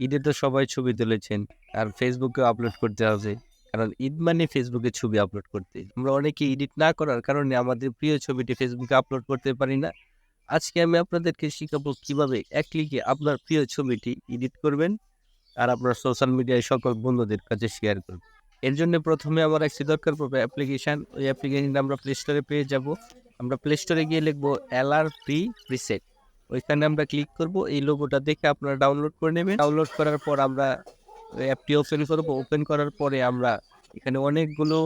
ঈদে তো সবাই ছবি তুলেছেন আর ফেসবুকে আপলোড করতে হবে। কারণ ঈদ মানে ফেসবুকে ছবি আপলোড করতে। আমরা অনেকে এডিট না করার কারণে আমাদের প্রিয় ছবিটি ফেসবুকে আপলোড করতে পারি না। আজকে আমি আপনাদেরকে শিখাবো কীভাবে এক ক্লিকে আপনার প্রিয় ছবিটি এডিট করবেন আর আপনার সোশ্যাল মিডিয়ায় সকল বন্ধুদের কাছে শেয়ার করবেন। এর জন্য প্রথমে আমার একটি দরকার পড়বে অ্যাপ্লিকেশান ওই অ্যাপ্লিকেশনটা আমরা প্লে স্টোরে পেয়ে যাব। আমরা প্লে স্টোরে গিয়ে লিখব এলআর প্রি প্রিসেট ওইখানে আমরা ক্লিক করব, এই লোগোটা দেখে আপনারা ডাউনলোড করে নেবেন। ডাউনলোড করার পর আমরা অ্যাপটি ওপেন করব। ওপেন করার পরে আমরা এখানে অনেকগুলো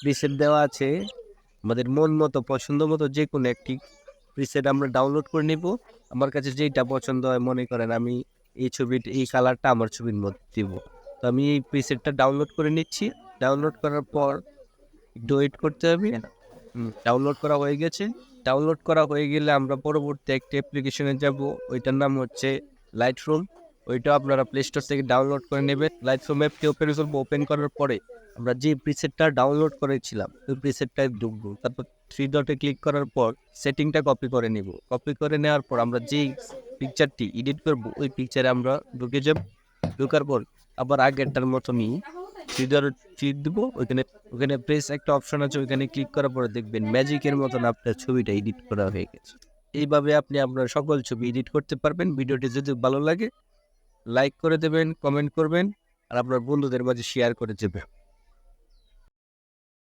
প্রিসেট দেওয়া আছে। আমাদের মন মতো, পছন্দ মতো যে কোনো একটি প্রিসেট আমরা ডাউনলোড করে নেব। আমার কাছে যেইটা পছন্দ হয়, মনে করেন আমি এই ছবির, এই কালারটা আমার ছবির মধ্যে দিব। তো আমি এই প্রিসেটটা ডাউনলোড করে নিচ্ছি। ডাউনলোড করার পর, একটু ওয়েট করতে হবে। ডাউনলোড করা হয়ে গেছে। ডাউনলোড করা হয়ে গেলে আমরা পরবর্তী একটি অ্যাপ্লিকেশনে যাব। ওইটার নাম হচ্ছে লাইট রুম ওইটা আপনারা প্লে স্টোর থেকে ডাউনলোড করে নেবেন। লাইট রুম অ্যাপটি ওপেন করব। ওপেন করার পরে আমরা যে প্রিসেটটা ডাউনলোড করেছিলাম, ওই প্রিসেটটায় ঢুকবো। তারপর থ্রি ডটে ক্লিক করার পর সেটিংটা কপি করে নেব। কপি করে নেওয়ার পর আমরা যেই পিকচারটি এডিট করব, ওই পিকচারে আমরা ঢুকে যাব। ঢোকার পর আবার আগেরটার মতনই থ্রি ডট ক্লিক দেবো, ওইখানে ওখানে প্রেস একটা অপশন আছে, ওইখানে ক্লিক করার পরে দেখবেন ম্যাজিকের মতন আপনার ছবিটা এডিট করা হয়ে গেছে। এইভাবে আপনি আপনার সকল ছবি এডিট করতে পারবেন। ভিডিওটি যদি ভালো লাগে লাইক করে দেবেন কমেন্ট করবেন, আর আপনার বন্ধুদের মাঝে শেয়ার করে দেবেন।